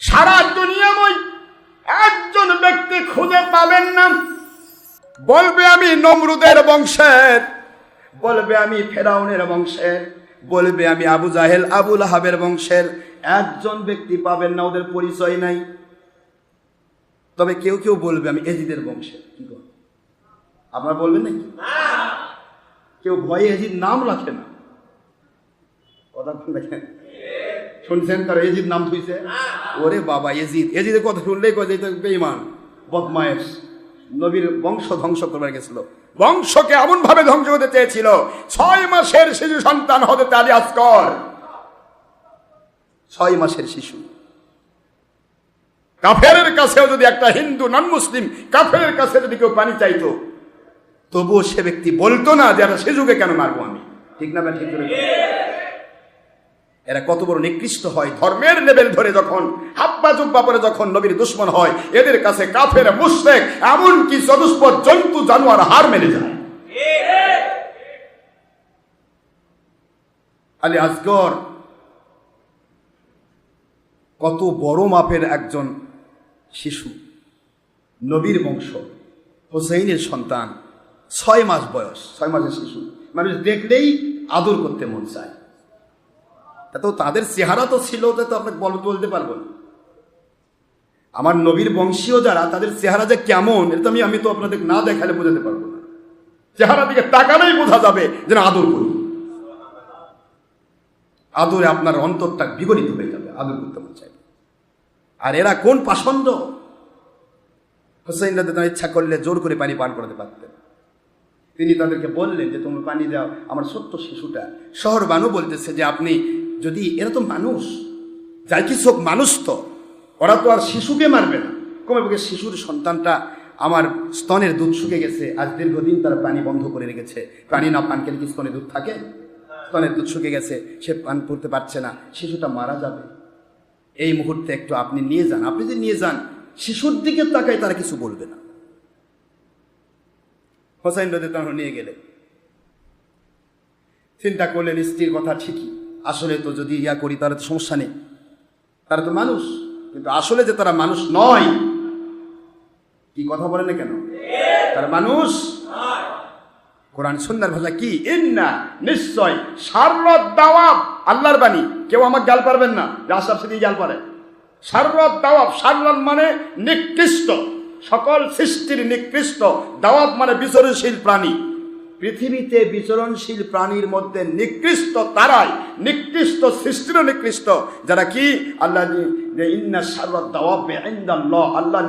সারা দুনিয়াময় একজন ব্যক্তি খুঁজে পাবেন না। বলবে আমি নমরুদের বংশের বলবে আমি ফেরাউনের বংশের বলবে আমি আবু জাহেল আবুল আহাবের বংশের। একজন ব্যক্তি পাবেন না ওদের পরিচয় নাই। তবে কেউ কেউ বলবে আমি এজিদের বংশের কি? আপনারা বলবেন নাকি? কেউ ভয়ে এজিদ নাম রাখে না। কথা বল দেখেন শুনছেন কারও এজিদ নাম থুইছে ওরে বাবা, এজিদ। এজিদের কথা শুনলেই কয় যে বেইমান বদমায়েশ। নবীর বংশ ধ্বংস করবার গেছিল। বংশকে এমন ভাবে ধ্বংস করতে চেয়েছিল, ছয় মাসের শিশু সন্তান হতে তালি আজকর। ছয় মাসের শিশু। কাফেরের কাছেও যদি একটা হিন্দু নন মুসলিম কাফেরের কাছে যদি কেউ পানি চাইতো, তবুও সে ব্যক্তি বলতো না যে একটা শিশুকে কেন মারবো আমি? ঠিক না ঠিক করে এরা কত বড় নিকৃষ্ট হয়, ধর্মের লেভেল ধরে যখন হাব্বা জুব্বা পরে যখন নবীর দুশ্মন হয়, এদের কাছে কাফের, মুশরেক, এমনকি চতুষ্পদ জন্তু, জানোয়ার হার মেনে যায়। আলী আজগর, কত বড় মাপের একজন শিশু, নবীর বংশ, হোসেইনের সন্তান, ছয় মাস বয়স, ছয় মাসের শিশু। মানুষ দেখলেই আদর করতে মন চায়। তা তাদের চেহারা তো ছিল তা তো আপনাকে বল বলতে পারব না। আমার নবীর বংশীয় যারা, তাদের চেহারা যে কেমন, এটা আমি আমি তো আপনাদের না দেখালে বোঝাতে পারব না। চেহারা দিকে তাকালেই বোঝা যাবে যেন আদর করি। আদরে আপনার অন্তরটা বিগলিত হয়ে যাবে, আদর করতে মন আর এরা কোন পাষণ্ড? হোসেন রাজা ইচ্ছা করলে জোর করে পানি পান করাতে পারতেন। তিনি তাদেরকে বললেন যে তুমি পানি দাও। আমার সত্য শিশুটা শহর বানু বলতেছে যে, আপনি যদি এরা তো মানুষ যাই কি সব মানুষ তো, ওরা তো আর শিশুকে মারবে না। কমে পক্ষে শিশুর সন্তানটা আমার স্তনের দুধ শুকে গেছে, আজ দীর্ঘদিন তারা পানি বন্ধ করে রেখেছে। পানি না পান খেলে কি স্তনে দুধ থাকে? স্তনের দুধ শুকে গেছে, সে পান করতে পারছে না, শিশুটা মারা যাবে। এই মুহূর্তে একটু আপনি নিয়ে যান, আপনি যদি নিয়ে যান, শিশুর দিকে তাকায় তারা কিছু বলবে না। হোসাইন রদে নিয়ে গেলে চিন্তা করলেন, স্ত্রীর কথা ঠিকই। আসলে তো যদি ইয়া করি, তাহলে তো সমস্যা নেই। তারা তো মানুষ। কিন্তু আসলে যে তারা মানুষ নয়, কি কথা বলে না কেন? তারা মানুষ কোরআন সুন্দর ভাষা কি? ইন্না নিশ্চয় সাররত দাওয়াব, আল্লাহর বাণী। কেউ আমার গাল পারবেন না, যে আশরাফ সিদ্দিক গাল পারে। সাররত দাওয়াব সাররত মানে নিকৃষ্ট। সকল সৃষ্টির নিকৃষ্ট। দাওয়াব মানে বিচরণশীল প্রাণী। পৃথিবীতে বিচরণশীল প্রাণীর মধ্যে নিকৃষ্ট তারাই, নিকৃষ্ট সৃষ্টির নিকৃষ্ট। যারা কি? আল্লাহ আল্লাহ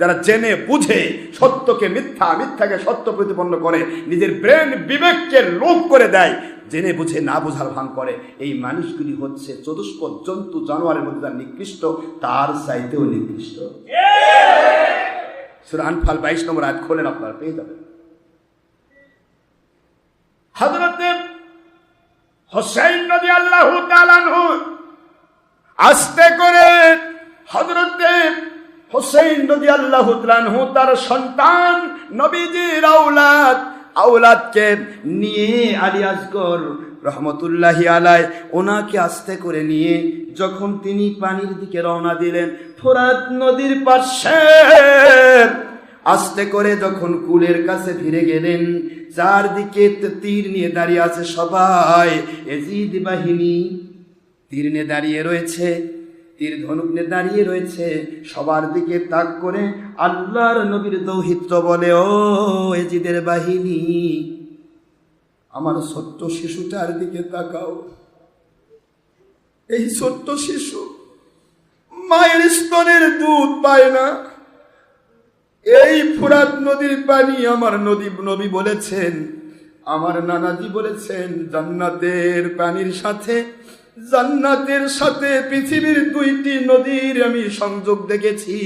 যারা জেনে, বুঝে, সত্যকে মিথ্যা, মিথ্যাকে সত্য প্রতিপন্ন করে, নিজের ব্রেন বিবেককে লোপ করে দেয়, জেনে, বুঝে, না বোঝার ভান করে, এই মানুষগুলি হচ্ছে চতুষ্পদ জন্তু জানোয়ারের মধ্যে নিকৃষ্ট, তার চাইতেও নিকৃষ্ট। সুরা আনফাল বাইশ নম্বর আয়াত খোলেন আপনারা, পেয়ে যাবেন। আস্তে করে তার সন্তান নবীজির আউলাদ আউলাদকে নিয়ে আলী রহমতুল্লাহি আলাই ওনাকে আস্তে করে নিয়ে যখন তিনি পানির দিকে রওনা দিলেন, ফোরাত নদীর পাশে আস্তে করে যখন কুলের কাছে ফিরে গেলেন, চারদিকে তীর নিয়ে দাঁড়িয়ে আছে সবাই। এজিদ বাহিনী তীর নিয়ে দাঁড়িয়ে রয়েছে, তীর ধনুক নিয়ে দাঁড়িয়ে রয়েছে, সবার দিকে তাক করে আল্লাহর নবীর দৌহিত্র বলে, ও এজিদের বাহিনী আমার ছোট্ট শিশুটার দিকে তাকাও। এই ছোট্ট শিশু মায়ের স্তনের দুধ পায় না। এই ফুরাত নদীর পানি আমার নদী, নবী বলেছেন, আমার নানাজি বলেছেন, জান্নাতের পানির সাথে, জান্নাতের সাথে পৃথিবীর দুইটি নদীর আমি সংযোগ দেখেছি।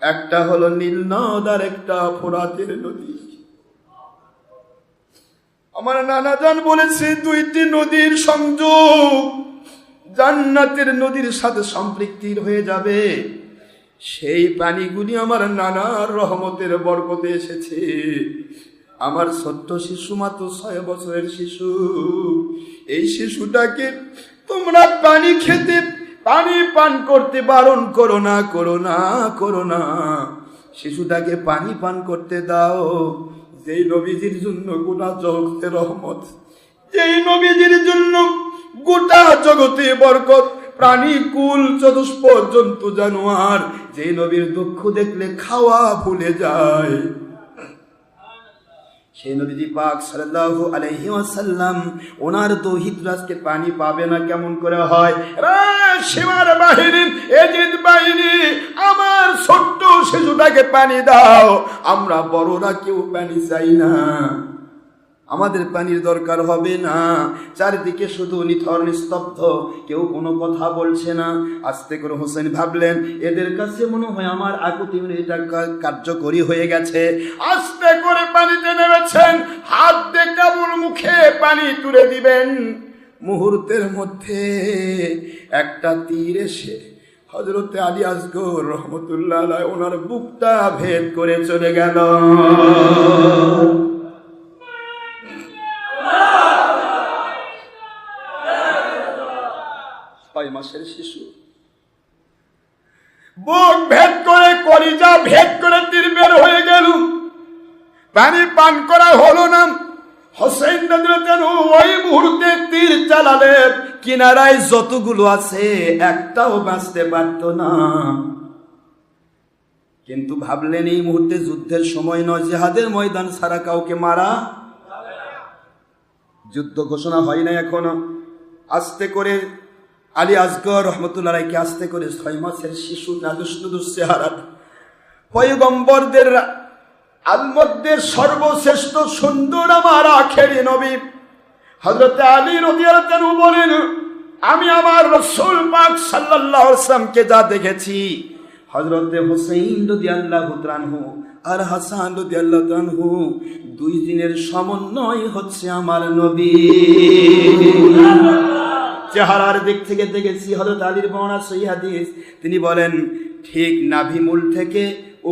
একটা হলো নীল নদ আর একটা ফোরাতের নদী। আমার নানাজান বলেছে, দুইটি নদীর সংযোগ জান্নাতের নদীর সাথে সম্পৃক্তির হয়ে যাবে। সেই পানিগুলি আমার নানার রহমতের বরকতে এসেছে। আমার ছোট্ট শিশু মাত্র ছয় বছরের শিশু। এই শিশুটাকে তোমরা পানি খেতে, পানি পান করতে বারণ করো না করো না করো না। শিশুটাকে পানি পান করতে দাও। যেই নবীজির জন্য গোটা জগতে রহমত, যেই নবীজির জন্য গোটা জগতে বরকত, প্রাণী, কুল, চতুষ্প জন্তু, জানোয়ার যে নবীর দুঃখ দেখলে খাওয়া ভুলে যায়। সেই নবীজি পাক সাল্লাল্লাহু আলাইহি ওয়াসাল্লাম, ওনার রাজকে পানি পাবে না কেমন করে হয়? রে, সীমার বাহিনী, এজিদ বাহিনী, আমার ছোট্ট শিশুটাকে পানি দাও। আমরা বড়রা কেউ পানি চাই না। আমাদের পানির দরকার হবে না। চারিদিকে শুধু নিথর, নিস্তব্ধ, কেউ কোনো কথা বলছে না। আস্তে করে হোসেন ভাবলেন, এদের কাছে মনে হয় আমার আকুতি এটা কার্যকরী হয়ে গেছে। আস্তে করে পানিতে নেমেছেন। হাত দিয়ে কেবল মুখে পানি তুলে দিবেন। মুহূর্তের মধ্যে একটা তীর এসে হজরতে আলী আসগর রহমতুল্লাহ ওনার বুকটা ভেদ করে চলে গেল। ছয় মাসের শিশু। বুক ভেদ করে, কলিজা ভেদ করে তীর বের হয়ে গেল। পানি পান করা হলো না। হোসেন ওই মুহূর্তে তীর চালালেন। কিনারায় যতগুলো আছে, একটাও বাঁচতে পারত না। কিন্তু ভাবলেন, এই মুহূর্তে যুদ্ধের সময় নয়, জেহাদের ময়দান ছাড়া কাউকে মারা যুদ্ধ ঘোষণা হয় না এখনও। আস্তে করে আলী আসগর রহমতুল্লাহ রায়কে আস্তে করে ছয় মাসের শিশু নুদুস চেহারা পয়গম্বরদের আলমদের সর্বশ্রেষ্ঠ সুন্দর আমার আখেরি নবী। হজরত আলী রদিয়ালু বলেন, আমি আমার রসুল পাক সাল্লাল্লাহু আলাইহি যা দেখেছি হজরতে হুসাইন রাদিয়াল্লাহু তাআলাহু আর হাসান রাদিয়াল্লাহু তাআলাহু দুই দিনের সমন্বয় হচ্ছে আমার নবী। চেহারার দিক থেকে দেখেছি হজরত আলীর বর্ণা সই হাদিস। তিনি বলেন, ঠিক নাভিমূল থেকে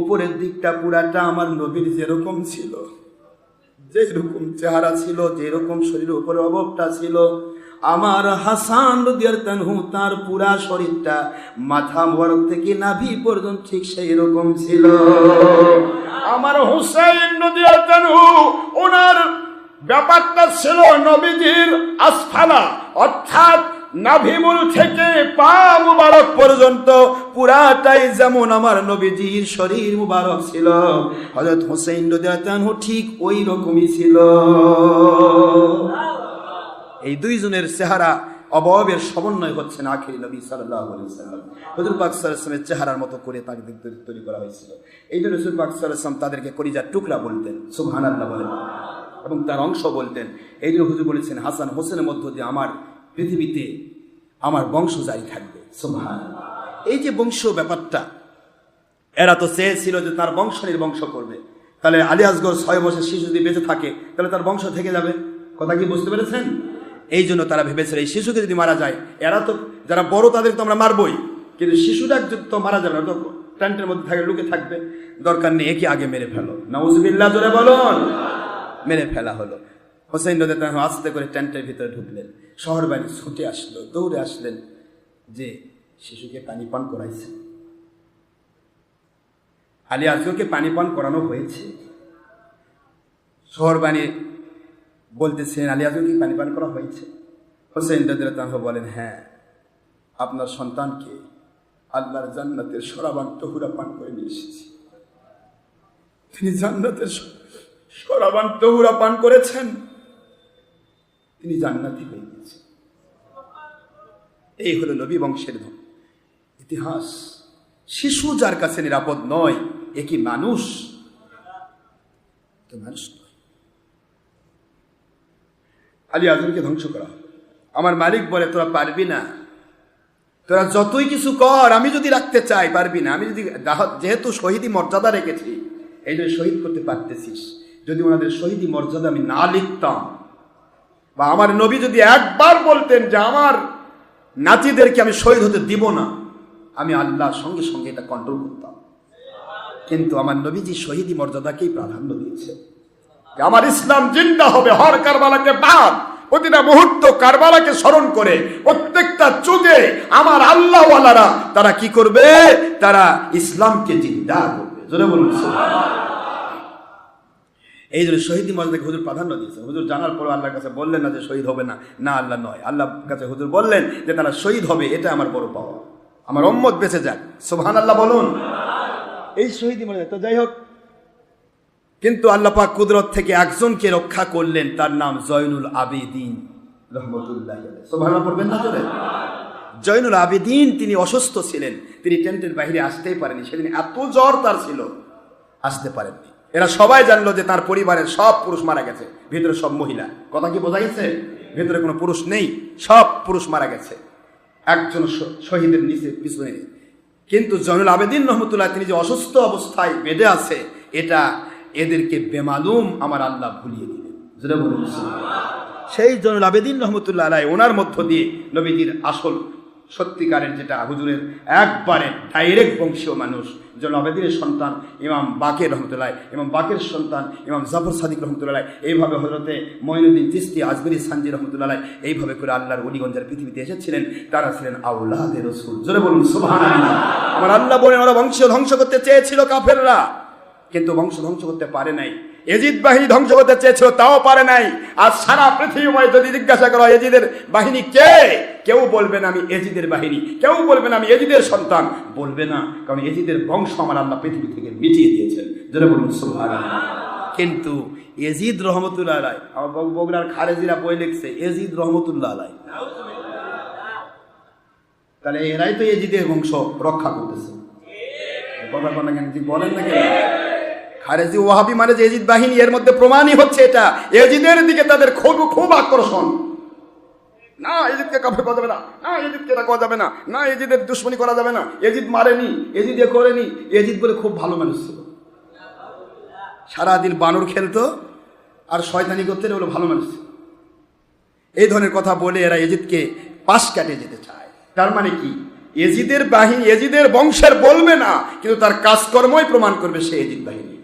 উপরের দিকটা পুরাটা আমার নবীর যেরকম ছিল, যেরকম চেহারা ছিল, যেরকম শরীরের উপরে অভাবটা ছিল, আমার হাসান তানহু তার পুরা শরীরটা মাথা মোবারক থেকে নাভি পর্যন্ত ঠিক সেই রকম ছিল। আমার হুসাইন তানহু ওনার ব্যাপারটা ছিল নবীজির আসফালা অর্থাৎ নাভিমূল থেকে পা মুবারক পর্যন্ত পুরাটাই যেমন আমার নবীজির শরীর মুবারক ছিল। হযরত হোসেন রাদিয়াল্লাহু ঠিক ওই রকমই ছিল। এই দুইজনের চেহারা অবয়বের সমন্বয় হচ্ছে না আখিরি নবী আলাইহি সাল্লাম। হুজুর পাক ওয়াসাল্লামের চেহারার মতো করে তাকে তৈরি- করা হয়েছিল। এই জন্য হুজুর পাক ওয়াসাল্লাম তাদেরকে কলিজার টুকরা বলতেন, সুবহানাল্লাহ বলেন, এবং তার অংশ বলতেন। এই জন্য হুজুর বলেছেন, হাসান হোসেনের মধ্য দিয়ে আমার পৃথিবীতে আমার বংশ জারি থাকবে। এই যে বংশ ব্যাপারটা, এরা তো চেয়েছিল যে তার বংশ নির্বংশ করবে। তাহলে আলী আসগর ছয় বছর শিশু যদি বেঁচে থাকে, তাহলে তার বংশ থেকে যাবে। কথা কি বুঝতে পেরেছেন? এই জন্য তারা ভেবেছিল, এই শিশুকে যদি মারা যায়, এরা তো, যারা বড় তাদের তো আমরা মারবই। কিন্তু শিশুটা তো মারা যাবে না, তো ট্যান্টের মধ্যে থাকে, লুকে থাকবে। দরকার নেই, একে আগে মেরে ফেলো। নাউজবিল্লাহ, জোরে বলুন। মেরে ফেলা হলো। হোসেন তখন আস্তে করে টেন্টের ভিতরে ঢুকলেন। শহর বাড়ি ছুটে আসলো, দৌড়ে আসলেন যে শিশুকে পানি পান করাইছে। আলী আজগরকে পানি পান করানো হয়েছে। শহর বাণী বলতেছেন, আলী আজগরকে পানি পান করা হয়েছে? হোসেন রদাহ বলেন হ্যাঁ আপনার সন্তানকে আল্লাহর জান্নাতের সরাবান তহুরা পান করে নিয়ে এসেছি। তিনি জান্নাতের সরাবান তহুরা পান করেছেন। তিনি জান্নাতি হয়ে গেছেন এই হলো নবী বংশের ধন ইতিহাস। শিশু যার কাছে নিরাপদ নয়, এ কি মানুষ? মানুষ আলী আজমকে ধ্বংস করা। আমার মালিক বলে, তোরা পারবি না। তোরা যতই কিছু কর, আমি যদি রাখতে চাই, পারবি না। আমি যদি যেহেতু শহীদি মর্যাদা রেখেছি, এই জন্য শহীদ করতে পারতেছিস। যদি ওনাদের শহীদি মর্যাদা আমি না লিখতাম বা আমার নবী যদি একবার বলতেন যে আমার নাতিদেরকে আমি শহীদ হতে দিব না, আমি আল্লাহর সঙ্গে সঙ্গে এটা কন্ট্রোল করতাম। কিন্তু আমার নবীজি শহীদি মর্যাদাকেই প্রাধান্য দিয়েছে। আমার ইসলাম জিন্দা হবে, হর কারবালাকে বাদ, প্রতিটা মুহূর্ত কারবালাকে স্মরণ করে, প্রত্যেকটা আমার আল্লাহওয়ালারা তারা কি করবে? তারা ইসলামকে জিন্দা করবে। জোরে বলুন। এই জন্য শহীদ মর্যাদাকে হুজুর প্রাধান্য দিয়েছে। হুজুর জানার পর আল্লাহর কাছে বললেন না যে শহীদ হবে না। না, আল্লাহ নয়। আল্লাহর কাছে হুজুর বললেন যে তারা শহীদ হবে, এটা আমার বড় পাওয়া। আমার অম্মত বেঁচে যাক। সোহান আল্লাহ বলুন। এই শহীদ মর্যাদা তো যাই হোক, কিন্তু আল্লাহ পাক কুদরত থেকে একজনকে রক্ষা করলেন, তার নাম জয়নুল আবেদিন না জয়নুল আবেদিন তিনি অসুস্থ ছিলেন। তিনি টেন্টের বাইরে আসতেই পারেনি। সেদিন এত জ্বর তার ছিল, আসতে পারেননি। এরা সবাই জানলো যে তার পরিবারের সব পুরুষ মারা গেছে, ভিতরে সব মহিলা। কথা কি বোঝা গেছে? ভিতরে কোনো পুরুষ নেই, সব পুরুষ মারা গেছে। একজন শহীদের নিচে, পিছনে। কিন্তু জয়নুল আবেদিন রহমতুল্লাহ তিনি যে অসুস্থ অবস্থায় বেঁধে আছে, এটা এদেরকে বেমালুম আমার আল্লাহ ভুলিয়ে দিলেন। সেই জয়নুল আবেদিন রহমতুল্লাহ আলাই, ওনার মধ্য দিয়ে নবীজির আসল সত্যিকারের যেটা হুজুরের একবারে ডাইরেক্ট বংশীয় মানুষ জয়নুল আবেদিনের সন্তান ইমাম বাকের রহমতুল্লাহ, ইমাম বাকের সন্তান ইমাম জাফর সাদিক রহমতুল্লাহ, এইভাবে হজরতে মঈনুদ্দিন চিস্তি আজমেরি সানজি রহমতুল্লাহ, এইভাবে করে আল্লাহর অলিগঞ্জের পৃথিবীতে এসেছিলেন। তারা ছিলেন আউলাদের রসুল। জোরে বলুন, সুবহানাল্লাহ। আমার আল্লাহ বলেন, ওরা বংশ ধ্বংস করতে চেয়েছিল কাফেররা। কিন্তু বংশ ধ্বংস করতে পারে নাই। এজিদ বাহিনী ধ্বংস করতে চেয়েছিল, তাও পারে নাই। আর সারা পৃথিবীময় যদি জিজ্ঞাসা করো, এজিদের বাহিনী কে? কেউ বলবে না আমি এজিদের বাহিনী কেউ বলবে না আমি এজিদের সন্তান বলবে না কারণ এজিদের বংশ আমার আল্লাহ পৃথিবী থেকে মিটিয়ে দিয়েছেন। যেটা বলুন সুবহানাল্লাহ। কিন্তু এজিদ রহমতুল্লাহ আলাই আমার বগ- বগুড়ার খারেজিরা বই লিখছে এজিদ রহমতুল্লাহ আলাই। তাহলে এরাই তো এজিদের বংশ রক্ষা করতেছে। কথা কোনো? কেন বলেন না কেন? খারেজি ওয়াহাবি মানে যে এজিদ বাহিনী এর মধ্যে প্রমাণই হচ্ছে এটা। এজিদের দিকে তাদের খুব খুব আকর্ষণ। না এজিদকে কাফে করা যাবে না না এজিদকে এটা করা যাবে না না এজিদের দুশ্মনী করা যাবে না। এজিদ মারেনি, এজিদ এ করেনি, এজিদ বলে খুব ভালো মানুষ ছিল। সারাদিন বানর খেলতো আর শয়তানি করতে বলে ভালো মানুষ ছিল। এই ধরনের কথা বলে এরা এজিদকে পাশ কাটে যেতে চায়। তার মানে কি? এজিদের বাহিনী, এজিদের বংশের বলবে না, কিন্তু তার কাজকর্মই প্রমাণ করবে সে এজিদ বাহিনী।